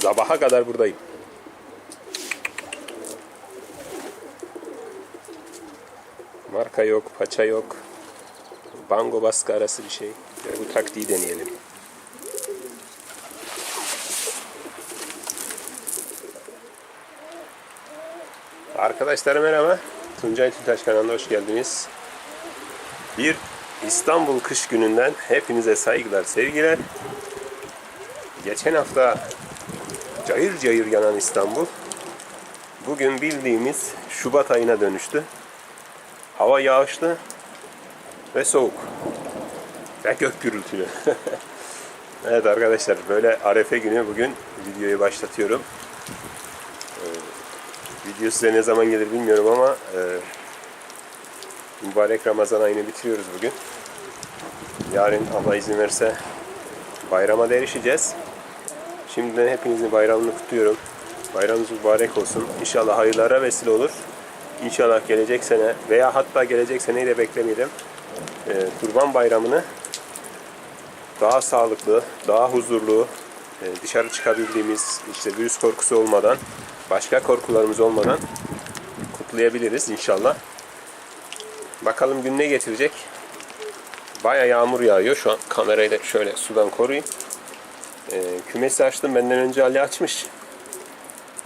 Sabaha kadar buradayım. Marka yok, paça yok. Bango baskı arası bir şey. Yani bu taktiği deneyelim. Arkadaşlar merhaba. Tuncay Tüntaş kanalına hoş geldiniz. Bir İstanbul kış gününden hepinize saygılar, sevgiler. Geçen hafta cayır cayır yanan İstanbul bugün bildiğimiz Şubat ayına dönüştü. Hava yağışlı ve soğuk. Ve gök gürültülü. evet arkadaşlar böyle Arefe günü bugün videoyu başlatıyorum. Ee, video size ne zaman gelir bilmiyorum ama e, mübarek Ramazan ayını bitiriyoruz bugün. Yarın Allah izin verirse bayrama da erişeceğiz. Şimdiden hepinizin bayramını kutluyorum. Bayramınız mübarek olsun. İnşallah hayırlara vesile olur. İnşallah gelecek sene veya hatta gelecek seneyi de beklemeyelim. Ee, Kurban Bayramı'nı daha sağlıklı, daha huzurlu, e, dışarı çıkabildiğimiz, işte virüs korkusu olmadan, başka korkularımız olmadan kutlayabiliriz inşallah. Bakalım gün ne getirecek? Baya yağmur yağıyor. Şu an kamerayı da şöyle sudan koruyayım. Ee, kümesi açtım. Benden önce Ali açmış.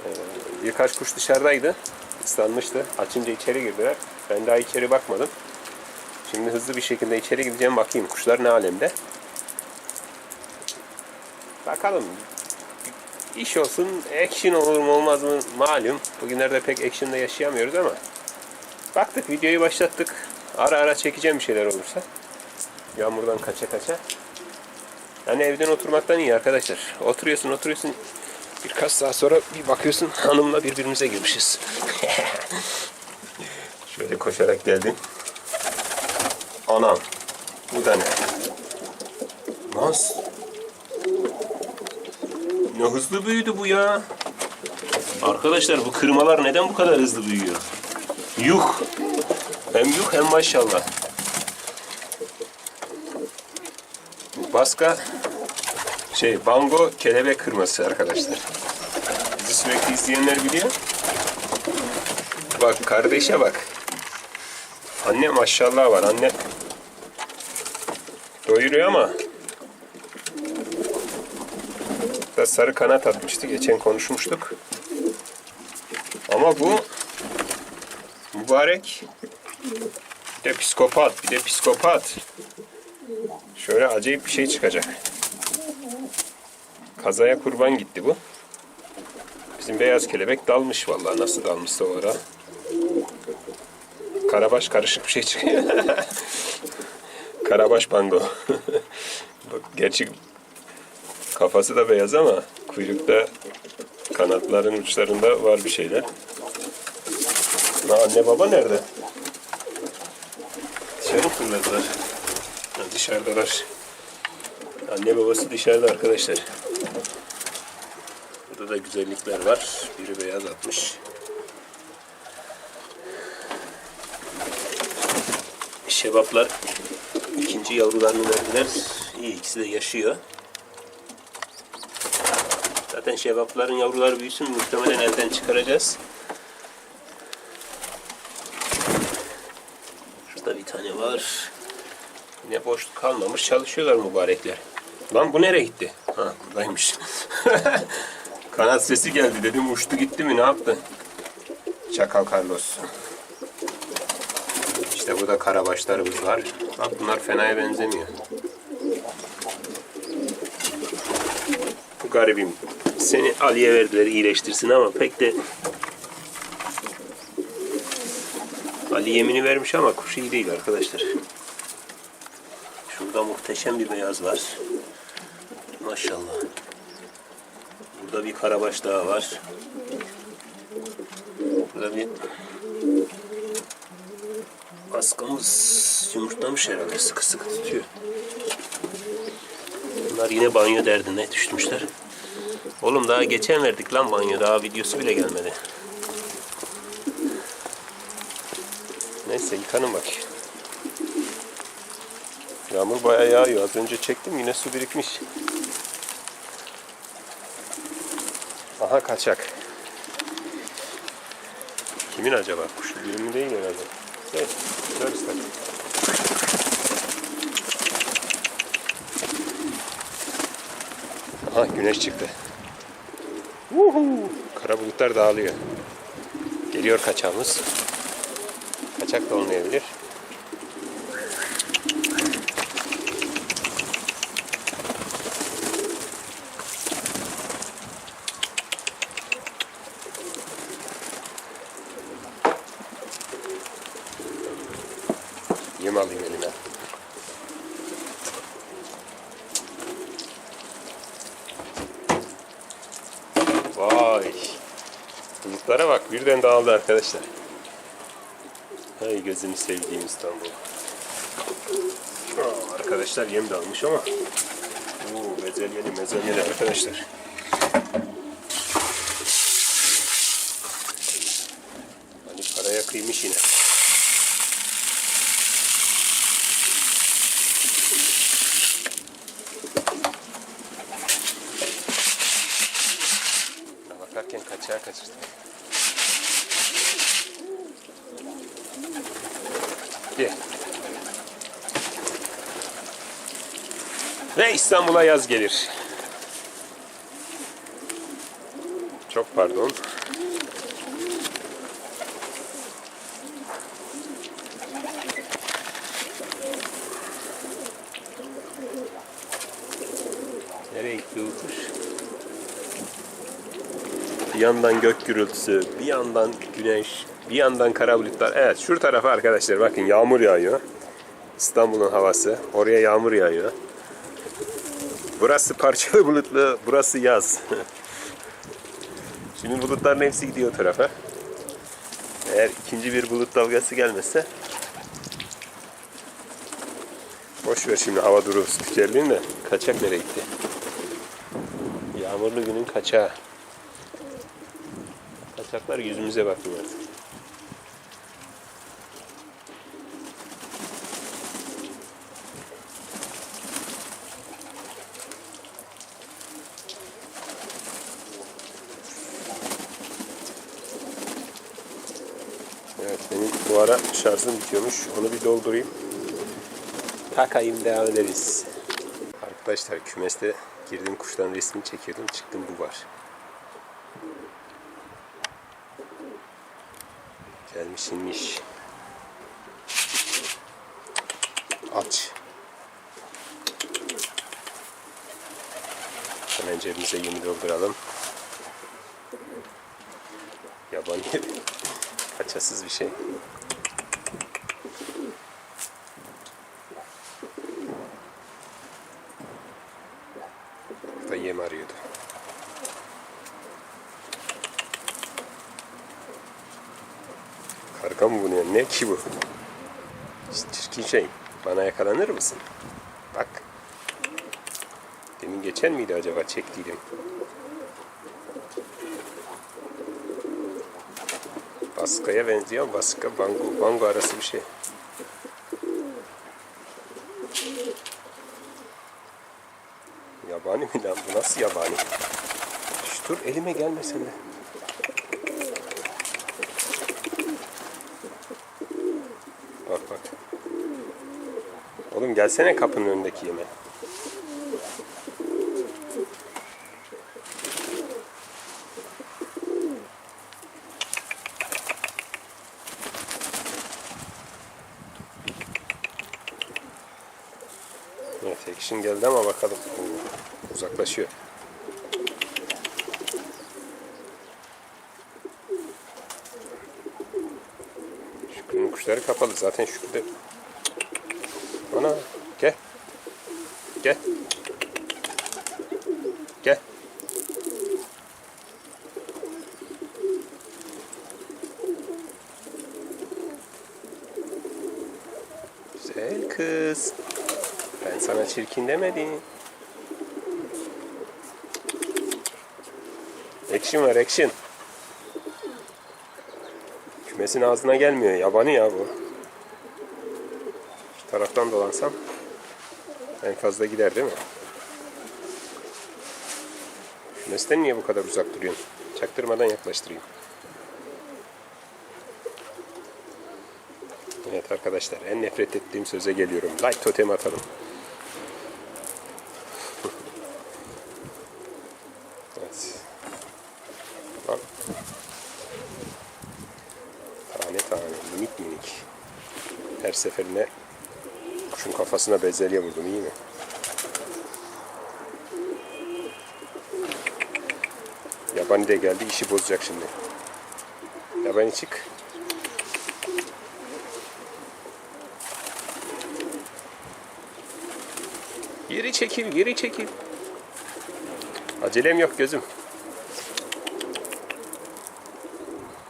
Ee, birkaç kuş dışarıdaydı. Islanmıştı. Açınca içeri girdiler. Ben daha içeri bakmadım. Şimdi hızlı bir şekilde içeri gideceğim. Bakayım kuşlar ne alemde. Bakalım. İş olsun, action olur mu olmaz mı malum. Bugünlerde pek action'da yaşayamıyoruz ama baktık videoyu başlattık. Ara ara çekeceğim bir şeyler olursa. Yağmurdan kaça kaça. Yani evden oturmaktan iyi arkadaşlar. Oturuyorsun oturuyorsun. Birkaç saat sonra bir bakıyorsun hanımla birbirimize girmişiz. Şöyle koşarak geldim. Anam. Bu da ne? Nasıl? Ne hızlı büyüdü bu ya. Arkadaşlar bu kırmalar neden bu kadar hızlı büyüyor? Yuh. Hem yuh hem maşallah. Bu Baska şey bango kelebek kırması arkadaşlar. Bizi sürekli izleyenler biliyor. Bak kardeşe bak. Anne maşallah var. Anne doyuruyor ama da sarı kanat atmıştı. Geçen konuşmuştuk. Ama bu mübarek bir de psikopat, bir de psikopat. Şöyle acayip bir şey çıkacak. Kazaya kurban gitti bu. Bizim beyaz kelebek dalmış vallahi nasıl dalmışsa o ara. Karabaş karışık bir şey çıkıyor. Karabaş bango. Bak gerçi kafası da beyaz ama kuyrukta kanatların uçlarında var bir şeyler. Ha, anne baba nerede? Dışarı fırladılar? Dışarıdalar. Anne babası dışarıda arkadaşlar. Burada da güzellikler var. Biri beyaz atmış. Şebaplar ikinci yavrularını verdiler. İyi ikisi de yaşıyor. Zaten şebapların yavruları büyüsün muhtemelen elden çıkaracağız. Şurada bir tane var. Yine boşluk kalmamış. Çalışıyorlar mübarekler. Lan bu nereye gitti? Ha buradaymış. Kanat sesi geldi dedim uçtu gitti mi ne yaptı? Çakal Carlos. İşte burada karabaşlarımız var. Bak bunlar fenaya benzemiyor. Bu garibim. Seni Ali'ye verdiler iyileştirsin ama pek de Ali yemini vermiş ama kuş iyi değil arkadaşlar. Şurada muhteşem bir beyaz var. Maşallah. Burada bir karabaş daha var. Burada bir askamız yumurtlamış herhalde. Sıkı sıkı tutuyor. Bunlar yine banyo derdine düşmüşler. Oğlum daha geçen verdik lan banyo. Daha videosu bile gelmedi. Neyse yıkanın bak. Yağmur bayağı yağıyor. Az önce çektim yine su birikmiş. Aha kaçak. Kimin acaba? Kuş birimi değil herhalde. Evet, güzel ister. Aha güneş çıktı. Uhu. Kara bulutlar dağılıyor. Geliyor kaçağımız. Kaçak da olmayabilir. Yem alayım elime. Vay. Bulutlara bak birden dağıldı arkadaşlar. Hay gözünü sevdiğim İstanbul. Aa, arkadaşlar yem de almış ama. Oo, bezelyeli mezelyeli arkadaşlar. Hani paraya kıymış yine. İstanbul'a yaz gelir. Çok pardon. Nereye gitti bu kuş? Bir yandan gök gürültüsü, bir yandan güneş, bir yandan kara bulutlar. Evet şu tarafa arkadaşlar bakın yağmur yağıyor. İstanbul'un havası. Oraya yağmur yağıyor. Burası parçalı bulutlu, burası yaz. Şimdi bulutların hepsi gidiyor o tarafa. Eğer ikinci bir bulut dalgası gelmezse Boş ver şimdi hava duru spikerliğin de kaçak nereye gitti? Yağmurlu günün kaçağı. Kaçaklar yüzümüze bakmıyor. Evet benim bu ara şarjım bitiyormuş. Onu bir doldurayım. Takayım devam ederiz. Arkadaşlar kümeste girdim kuşların resmini çekiyordum. Çıktım bu var. Gelmiş inmiş. Aç. Hemen cebimize yemi dolduralım. Yabani kaçasız bir şey. Karga mı bunu ya? Ne ki bu? Çirkin şey. Bana yakalanır mısın? Bak. Demin geçen miydi acaba çektiydim? Baskaya benziyor. Baska, bango. Bango arası bir şey. Yabani mi lan bu? Nasıl yabani? Şş, dur elime gelmesin de. Oğlum gelsene kapının önündeki yeme. Evet action geldi ama bakalım. Uzaklaşıyor. Şükrü'nün kuşları kapalı. Zaten Şükrü de... Ana gel. Gel. Gel. Güzel kız. Ben sana çirkin demedim. Action var action. Kümesin ağzına gelmiyor. Yabani ya bu. Şu taraftan dolansam en fazla gider değil mi? Mesten niye bu kadar uzak duruyorsun? Çaktırmadan yaklaştırayım. Evet arkadaşlar en nefret ettiğim söze geliyorum. Like totem atalım. Tane tane minik minik. Her seferinde kuşun kafasına bezelye vurdum iyi mi? Yabani de geldi işi bozacak şimdi. Yabani çık. Geri çekil, geri çekil. Acelem yok gözüm.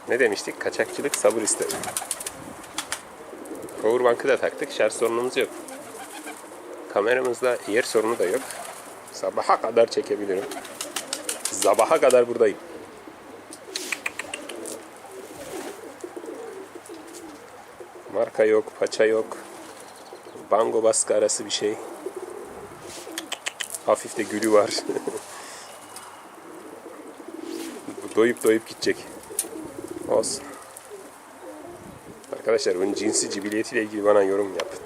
Ne demiştik? Kaçakçılık sabır ister. Powerbank'ı da taktık. Şarj sorunumuz yok. Kameramızda yer sorunu da yok. Sabaha kadar çekebilirim. Sabaha kadar buradayım. Marka yok, paça yok. Bango baskı arası bir şey. Hafif de gülü var. Doyup doyup gidecek. Olsun. Arkadaşlar bunun cinsi cibiliyetiyle ilgili bana yorum yapın.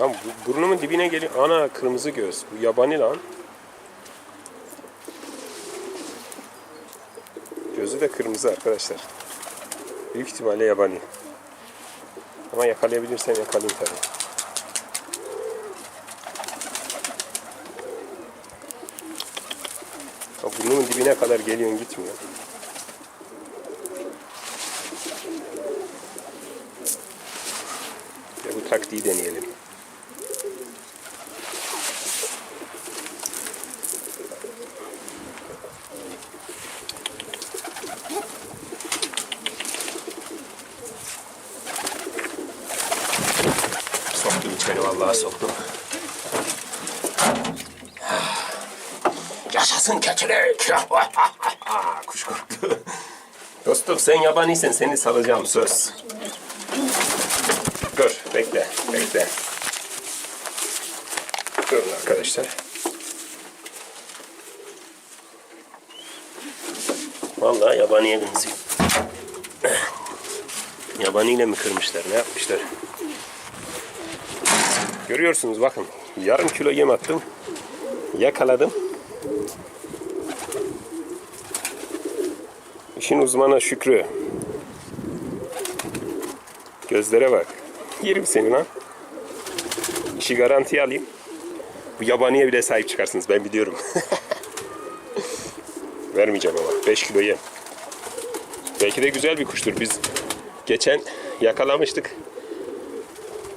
Lan bu burnumun dibine geliyor. Ana kırmızı göz. Bu yabani lan. Gözü de kırmızı arkadaşlar. Büyük ihtimalle yabani. Ama yakalayabilirsem yakalayayım tabii. Ya burnumun dibine kadar geliyorsun gitmiyor. Ve bu taktiği deneyelim. Soktum içeri vallahi soktum. Yaşasın keçilik. Kuş korktu. Dostum sen yabaniysen seni salacağım söz. Dur bekle bekle. Durun arkadaşlar. Vallahi yabaniye benziyor. Yabaniyle mi kırmışlar ne yapmışlar? Görüyorsunuz bakın yarım kilo yem attım. Yakaladım. İşin uzmanı Şükrü. Gözlere bak. Yerim seni lan. İşi garantiye alayım. Bu yabaniye bile sahip çıkarsınız ben biliyorum. Vermeyeceğim ama 5 kilo yem. Belki de güzel bir kuştur. Biz geçen yakalamıştık.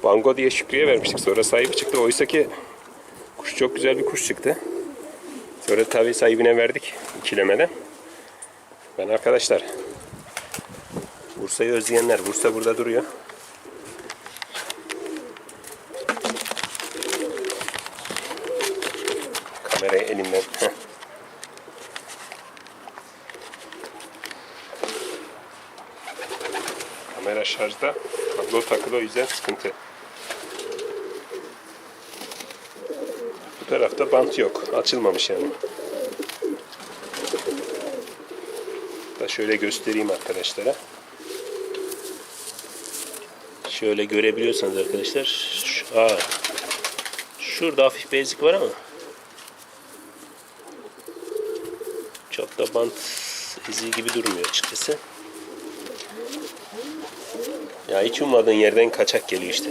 Bango diye Şükrü'ye vermiştik. Sonra sahibi çıktı. Oysa ki kuş çok güzel bir kuş çıktı. Sonra tabii sahibine verdik ikilemeden. Ben arkadaşlar Bursa'yı özleyenler Bursa burada duruyor. Kamerayı elimden heh. Kamera şarjda kablo takılı o yüzden sıkıntı. Bu tarafta bant yok. Açılmamış yani. Şöyle göstereyim arkadaşlara. Şöyle görebiliyorsanız arkadaşlar. Şu, aa, şurada hafif bezik var ama çok da bant izi gibi durmuyor açıkçası. Ya hiç ummadığın yerden kaçak geliyor işte.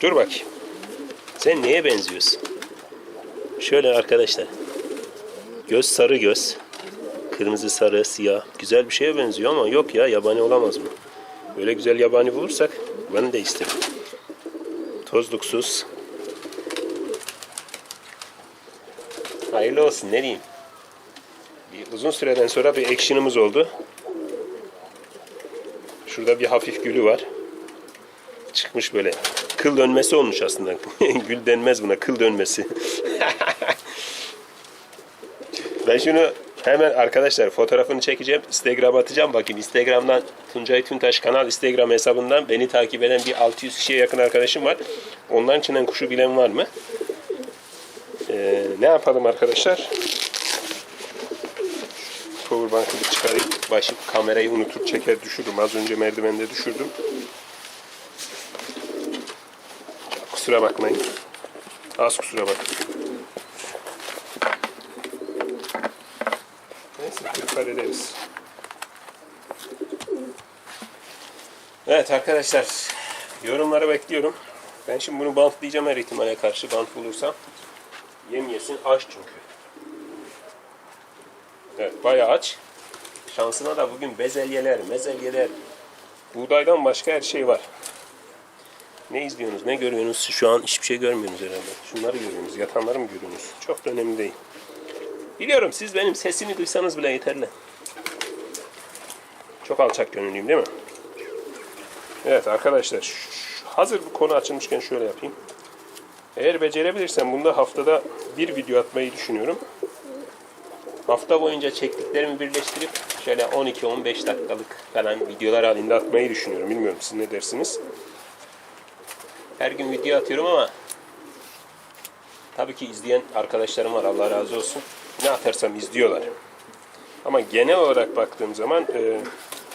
Dur bakayım. Sen neye benziyorsun? Şöyle arkadaşlar. Göz sarı göz. Kırmızı sarı siyah. Güzel bir şeye benziyor ama yok ya yabani olamaz mı? Böyle güzel yabani bulursak ben de isterim. Tozluksuz. Hayırlı olsun ne diyeyim. Bir uzun süreden sonra bir action'ımız oldu. Şurada bir hafif gülü var. Çıkmış böyle. Kıl dönmesi olmuş aslında. Gül denmez buna. Kıl dönmesi. ben şunu Hemen arkadaşlar fotoğrafını çekeceğim. Instagram atacağım. Bakın Instagram'dan Tuncay Tüntaş kanal Instagram hesabından beni takip eden bir 600 kişiye yakın arkadaşım var. Onların içinden kuşu bilen var mı? Ee, ne yapalım arkadaşlar? Powerbank'ı çıkarayım. Başım kamerayı unutup çeker düşürürüm. Az önce merdivende düşürdüm. Kusura bakmayın. Az kusura bakmayın. Neyse dikkat ederiz. Evet arkadaşlar yorumları bekliyorum. Ben şimdi bunu bantlayacağım her ihtimale karşı bant bulursam. Yem yesin aç çünkü. Evet bayağı aç. Şansına da bugün bezelyeler, mezelyeler, buğdaydan başka her şey var. Ne izliyorsunuz, ne görüyorsunuz? Şu an hiçbir şey görmüyorsunuz herhalde. Şunları görüyorsunuz, yatanları mı görüyorsunuz? Çok da önemli değil. Biliyorum siz benim sesimi duysanız bile yeterli. Çok alçak gönüllüyüm değil mi? Evet arkadaşlar hazır bu konu açılmışken şöyle yapayım. Eğer becerebilirsem bunda haftada bir video atmayı düşünüyorum. Hafta boyunca çektiklerimi birleştirip şöyle 12-15 dakikalık falan videolar halinde atmayı düşünüyorum. Bilmiyorum siz ne dersiniz? Her gün video atıyorum ama tabii ki izleyen arkadaşlarım var Allah razı olsun. Ne atarsam izliyorlar. Ama genel olarak baktığım zaman e,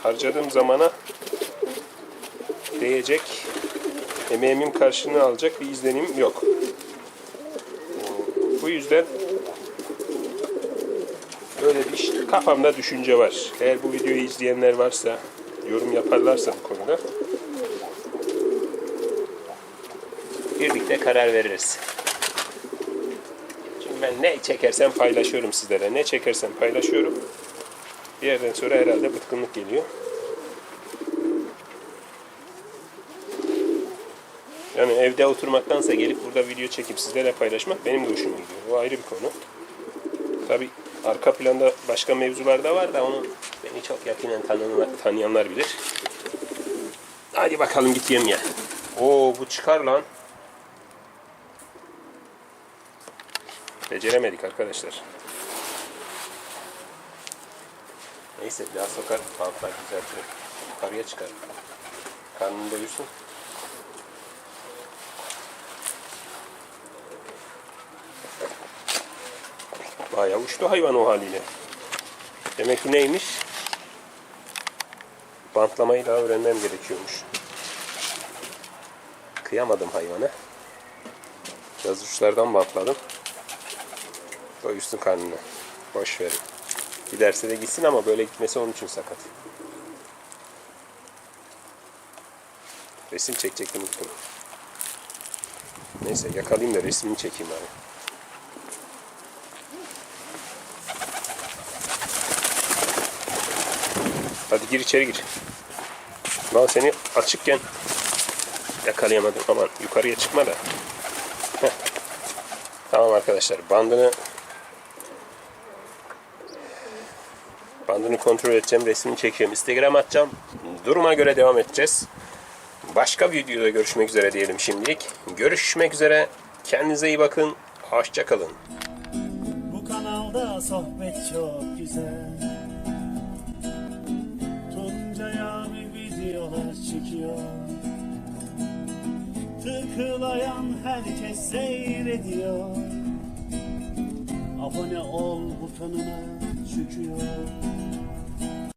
harcadığım zamana değecek, emeğimin karşılığını alacak bir izlenim yok. Bu yüzden böyle bir kafamda düşünce var. Eğer bu videoyu izleyenler varsa, yorum yaparlarsa bu konuda birlikte karar veririz. Çünkü ben ne çekersem paylaşıyorum sizlere. Ne çekersem paylaşıyorum. Bir yerden sonra herhalde bıkkınlık geliyor. Yani evde oturmaktansa gelip burada video çekip sizlerle paylaşmak benim de hoşuma gidiyor. O ayrı bir konu. Tabi arka planda başka mevzular da var da onu beni çok yakinen tanıyanlar, tanıyanlar bilir. Hadi bakalım git yem ya. Oo bu çıkar lan. Beceremedik arkadaşlar. Neyse biraz sokar bantlar güzeltir. Yukarıya çıkar. Karnını doyursun. Bayağı uçtu hayvan o haliyle. Demek ki neymiş? Bantlamayı daha öğrenmem gerekiyormuş. Kıyamadım hayvana. Biraz uçlardan bantladım. Doyursun karnını. Boş verin. Giderse de gitsin ama böyle gitmesi onun için sakat. Resim çekecektim unuttum. Neyse yakalayayım da resmini çekeyim abi. Hadi gir içeri gir. Lan seni açıkken yakalayamadım aman yukarıya çıkma da. Heh. Tamam arkadaşlar bandını bandını kontrol edeceğim resmini çekeceğim Instagram atacağım. Duruma göre devam edeceğiz. Başka bir videoda görüşmek üzere diyelim şimdilik. Görüşmek üzere. Kendinize iyi bakın. Hoşçakalın Bu kanalda sohbet çok güzel. Tuncay abi videolar çekiyor. Tıklayan herkes seyrediyor. Abone ol butonuna çıkıyor